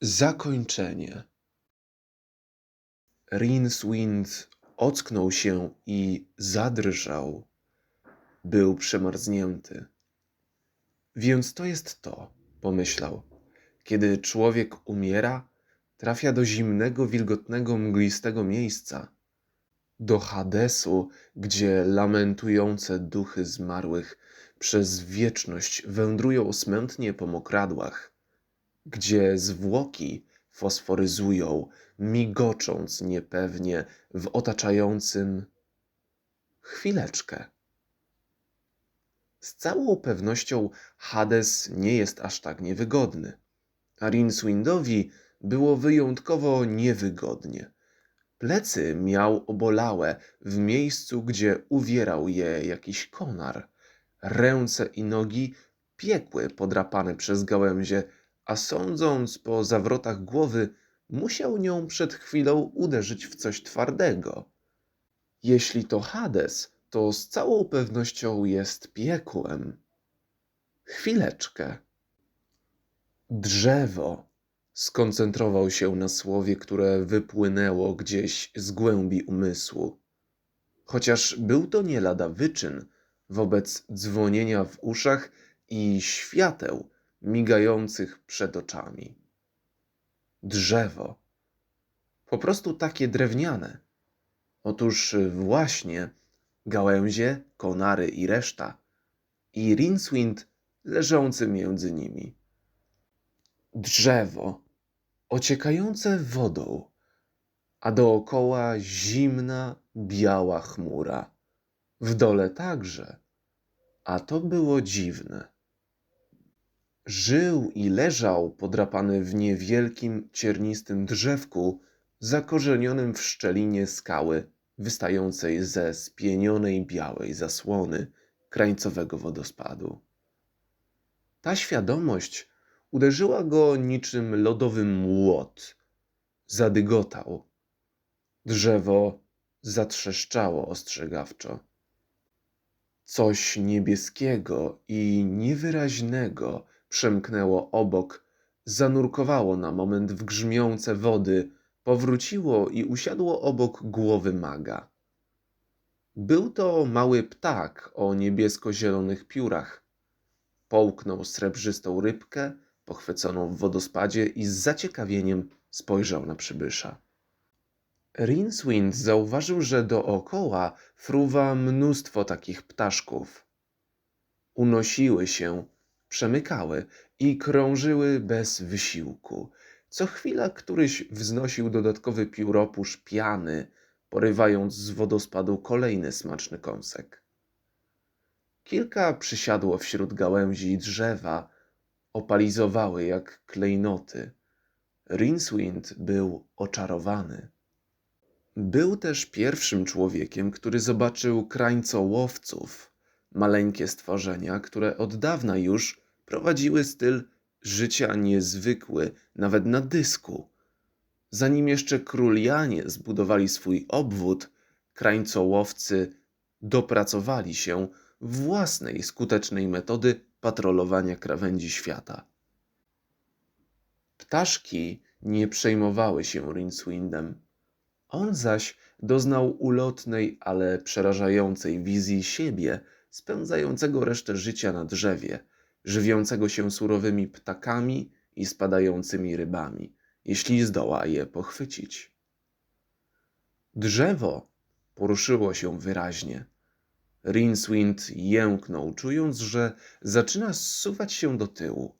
Zakończenie. Rincewind ocknął się i zadrżał. Był przemarznięty. Więc to jest to, pomyślał. Kiedy człowiek umiera, trafia do zimnego, wilgotnego, mglistego miejsca. Do Hadesu, gdzie lamentujące duchy zmarłych przez wieczność wędrują smętnie po mokradłach gdzie zwłoki fosforyzują, migocząc niepewnie w otaczającym. Chwileczkę. Z całą pewnością Hades nie jest aż tak niewygodny, a Rincewindowi było wyjątkowo niewygodnie. Plecy miał obolałe w miejscu, gdzie uwierał je jakiś konar. Ręce i nogi piekły podrapane przez gałęzie, a sądząc po zawrotach głowy, musiał nią przed chwilą uderzyć w coś twardego. Jeśli to Hades, to z całą pewnością jest piekłem. Chwileczkę. Drzewo. Skoncentrował się na słowie, które wypłynęło gdzieś z głębi umysłu. Chociaż był to nie lada wyczyn wobec dzwonienia w uszach i świateł, migających przed oczami. Drzewo. Po prostu takie drewniane. Otóż właśnie gałęzie, konary i reszta. I Rincewind leżący między nimi. Drzewo, ociekające wodą, a dookoła zimna, biała chmura. W dole także. A to było dziwne. Żył i leżał podrapany w niewielkim, ciernistym drzewku, zakorzenionym w szczelinie skały, wystającej ze spienionej białej zasłony krańcowego wodospadu. Ta świadomość uderzyła go niczym lodowy młot. Zadygotał. Drzewo zatrzeszczało ostrzegawczo. Coś niebieskiego i niewyraźnego przemknęło obok, zanurkowało na moment w grzmiące wody, powróciło i usiadło obok głowy maga. Był to mały ptak o niebiesko-zielonych piórach. Połknął srebrzystą rybkę, pochwyconą w wodospadzie i z zaciekawieniem spojrzał na przybysza. Rincewind zauważył, że dookoła fruwa mnóstwo takich ptaszków. Unosiły się, przemykały i krążyły bez wysiłku. Co chwila któryś wznosił dodatkowy pióropusz piany, porywając z wodospadu kolejny smaczny kąsek. Kilka przysiadło wśród gałęzi drzewa, opalizowały jak klejnoty. Rincewind był oczarowany. Był też pierwszym człowiekiem, który zobaczył krańcołowców, maleńkie stworzenia, które od dawna już prowadziły styl życia niezwykły, nawet na dysku. Zanim jeszcze królianie zbudowali swój obwód, krańcołowcy dopracowali się własnej skutecznej metody patrolowania krawędzi świata. Ptaszki nie przejmowały się Rincewindem. On zaś doznał ulotnej, ale przerażającej wizji siebie, spędzającego resztę życia na drzewie, żywiącego się surowymi ptakami i spadającymi rybami, jeśli zdoła je pochwycić. Drzewo poruszyło się wyraźnie. Rincewind jęknął, czując, że zaczyna zsuwać się do tyłu.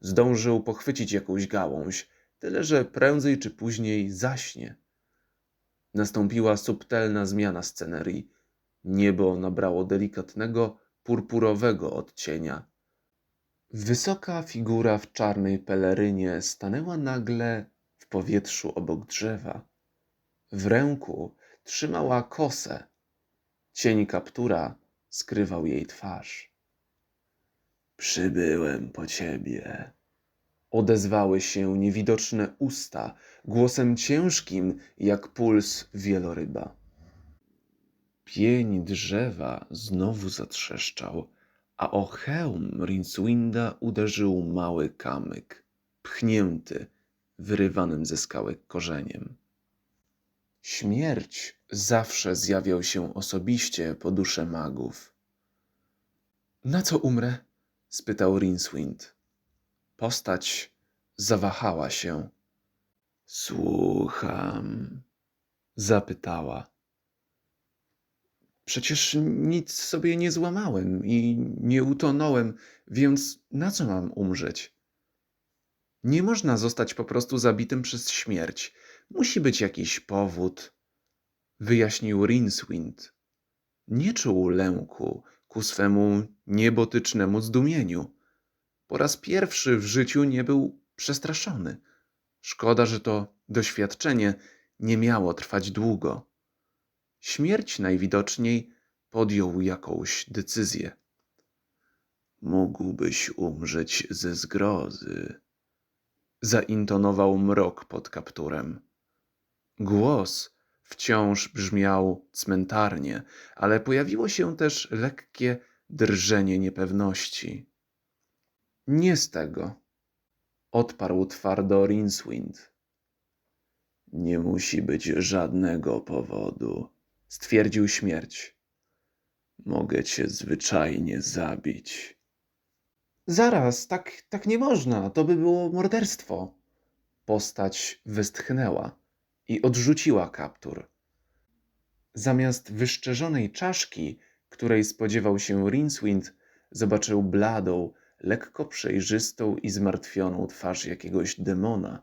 Zdążył pochwycić jakąś gałąź, tyle że prędzej czy później zaśnie. Nastąpiła subtelna zmiana scenerii. Niebo nabrało delikatnego, purpurowego odcienia. Wysoka figura w czarnej pelerynie stanęła nagle w powietrzu obok drzewa. W ręku trzymała kosę. Cień kaptura skrywał jej twarz. Przybyłem po ciebie. Odezwały się niewidoczne usta, głosem ciężkim jak puls wieloryba. Pień drzewa znowu zatrzeszczał, a o hełm Rincewinda uderzył mały kamyk, pchnięty, wyrywanym ze skałek korzeniem. Śmierć zawsze zjawiał się osobiście po dusze magów. Na co umrę? spytał Rincewind. Postać zawahała się. Słucham, zapytała. Przecież nic sobie nie złamałem i nie utonąłem, więc na co mam umrzeć? Nie można zostać po prostu zabitym przez śmierć. Musi być jakiś powód, wyjaśnił Rincewind. Nie czuł lęku ku swemu niebotycznemu zdumieniu. Po raz pierwszy w życiu nie był przestraszony. Szkoda, że to doświadczenie nie miało trwać długo. Śmierć najwidoczniej podjął jakąś decyzję. Mógłbyś umrzeć ze zgrozy, zaintonował mrok pod kapturem. Głos wciąż brzmiał cmentarnie, ale pojawiło się też lekkie drżenie niepewności. Nie z tego, odparł twardo Rincewind. Nie musi być żadnego powodu, stwierdził śmierć. Mogę cię zwyczajnie zabić. Zaraz, tak, tak nie można, to by było morderstwo. Postać westchnęła i odrzuciła kaptur. Zamiast wyszczerzonej czaszki, której spodziewał się Rincewind, zobaczył bladą, lekko przejrzystą i zmartwioną twarz jakiegoś demona.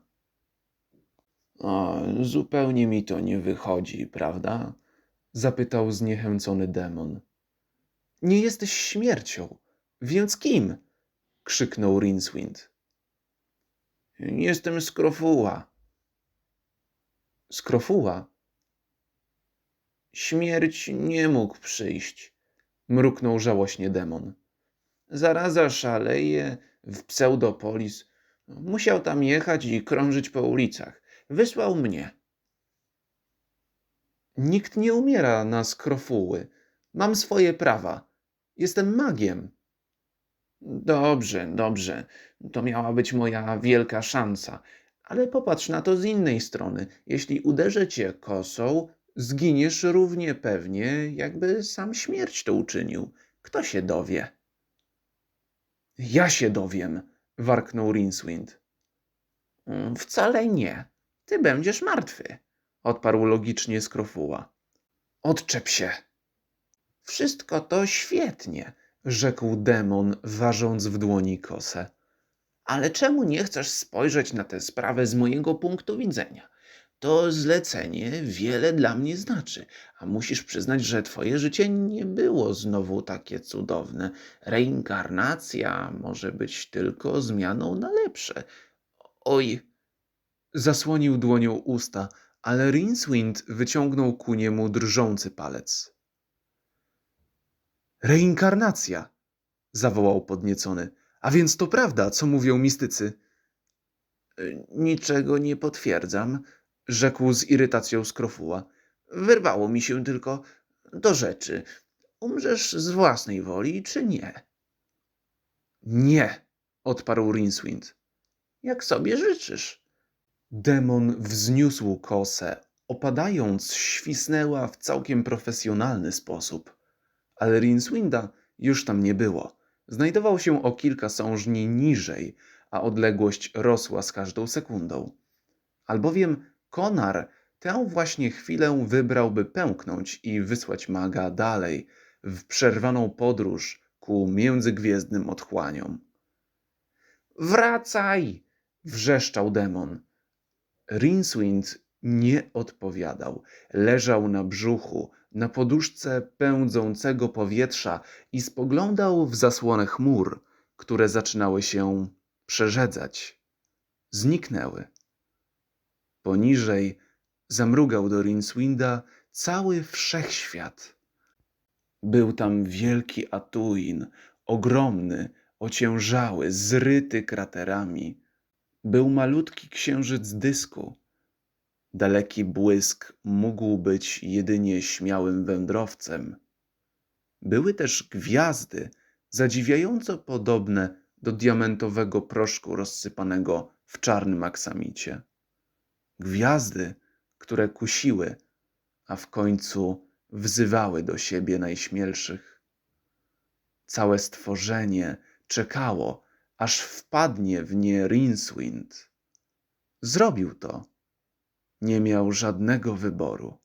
Zupełnie mi to nie wychodzi, prawda? Zapytał zniechęcony demon. Nie jesteś śmiercią, więc kim? krzyknął Rincewind. Jestem Skrofuła. Skrofuła? Śmierć nie mógł przyjść, mruknął żałośnie demon. Zaraza szaleje w pseudopolis. Musiał tam jechać i krążyć po ulicach. Wysłał mnie. Nikt nie umiera na skrofuły. Mam swoje prawa. Jestem magiem. Dobrze, dobrze. To miała być moja wielka szansa. Ale popatrz na to z innej strony. Jeśli uderzę cię kosą, zginiesz równie pewnie, jakby sam śmierć to uczynił. Kto się dowie? Ja się dowiem, warknął Rincewind. "Mm, Wcale nie. Ty będziesz martwy, odparł logicznie Skrofuła. Odczep się. Wszystko to świetnie, rzekł demon, ważąc w dłoni kosę. Ale czemu nie chcesz spojrzeć na tę sprawę z mojego punktu widzenia? To zlecenie wiele dla mnie znaczy, a musisz przyznać, że twoje życie nie było znowu takie cudowne. Reinkarnacja może być tylko zmianą na lepsze. Oj, zasłonił dłonią usta, ale Rincewind wyciągnął ku niemu drżący palec. Reinkarnacja! zawołał podniecony. A więc to prawda, co mówią mistycy. Niczego nie potwierdzam, rzekł z irytacją Skrofuła. Wyrwało mi się tylko do rzeczy. Umrzesz z własnej woli, czy nie? Nie, odparł Rincewind. Jak sobie życzysz. Demon wzniósł kosę, opadając, świsnęła w całkiem profesjonalny sposób. Ale Rincewinda już tam nie było. Znajdował się o kilka sążni niżej, a odległość rosła z każdą sekundą. Albowiem Konar tę właśnie chwilę wybrał, by pęknąć i wysłać maga dalej, w przerwaną podróż ku międzygwiezdnym otchłaniom. Wracaj! wrzeszczał demon. Rincewind nie odpowiadał. Leżał na brzuchu, na poduszce pędzącego powietrza i spoglądał w zasłonę chmur, które zaczynały się przerzedzać. Zniknęły. Poniżej zamrugał do Rincewinda cały wszechświat. Był tam wielki Atuin, ogromny, ociężały, zryty kraterami. Był malutki księżyc dysku. Daleki błysk mógł być jedynie śmiałym wędrowcem. Były też gwiazdy, zadziwiająco podobne do diamentowego proszku rozsypanego w czarnym aksamicie. Gwiazdy, które kusiły, a w końcu wzywały do siebie najśmielszych. Całe stworzenie czekało, aż wpadnie w nie Rincewind. Zrobił to. Nie miał żadnego wyboru.